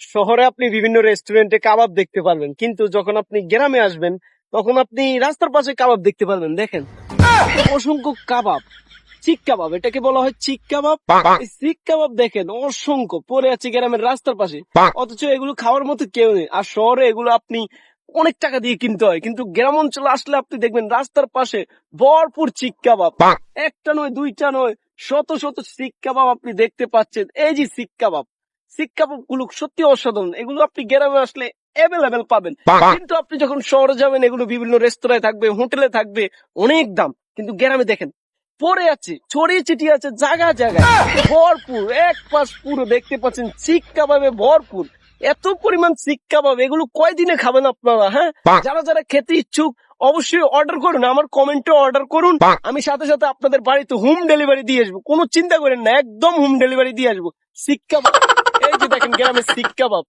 শহরে আপনি বিভিন্ন রেস্টুরেন্টে কাবাব দেখতে পারবেন। কিন্তু যখন আপনি গ্রামে আসবেন তখন আপনি রাস্তার পাশে কাবাব দেখতে পারবেন। দেখেন অসংখ্য কাবাব। চিক কাবাব এটাকে বলা হয় চিক কাবাব। চিক কাবাব দেখেন অসংখ্য। পরে আছে গ্রামের রাস্তার পাশে। অথচ এগুলো খাওয়ার মতো কেউ নেই। আর শহরে এগুলো আপনি অনেক টাকা দিয়ে কিনতে হয়। কিন্তু গ্রাম অঞ্চলে আসলে আপনি দেখবেন রাস্তার পাশে ভরপুর চিক কাবাব। একটা নয় দুইটা নয় শত শত শিক কাবাব আপনি দেখতে পাচ্ছেন। এই যে শিক কাবাব শিক কাবাবগুলো সত্যি অসাধারণ। এগুলো আপনি গ্রামে আসলে অ্যাভেলেবেল পাবেন। কিন্তু আপনি যখন শহরে যাবেন এগুলো বিভিন্ন রেস্তোরাঁয় থাকবে হোটেলে থাকবে অনেক দাম। কিন্তু গ্রামে দেখেন পরে আছে ছড়িয়ে ছিটিয়ে আছে জায়গা জায়গায়। ভরপুর এক পাশ পুরো দেখতে পাচ্ছেন শিক কাবাবে ভরপুর। এত পরিমাণ শিক্ষা পাবে এগুলো কয়দিনে খাবেন আপনারা হ্যাঁ? যারা যারা খেতে ইচ্ছুক অবশ্যই অর্ডার করুন আমার কমেন্টে অর্ডার করুন। আমি সাথে সাথে আপনাদের বাড়িতে হোম ডেলিভারি দিয়ে আসব। কোনো চিন্তা করেন না একদম হোম ডেলিভারি দিয়ে আসব। শিক্ষা এই যে দেখেন গ্রামের শিক্ষা কাবাব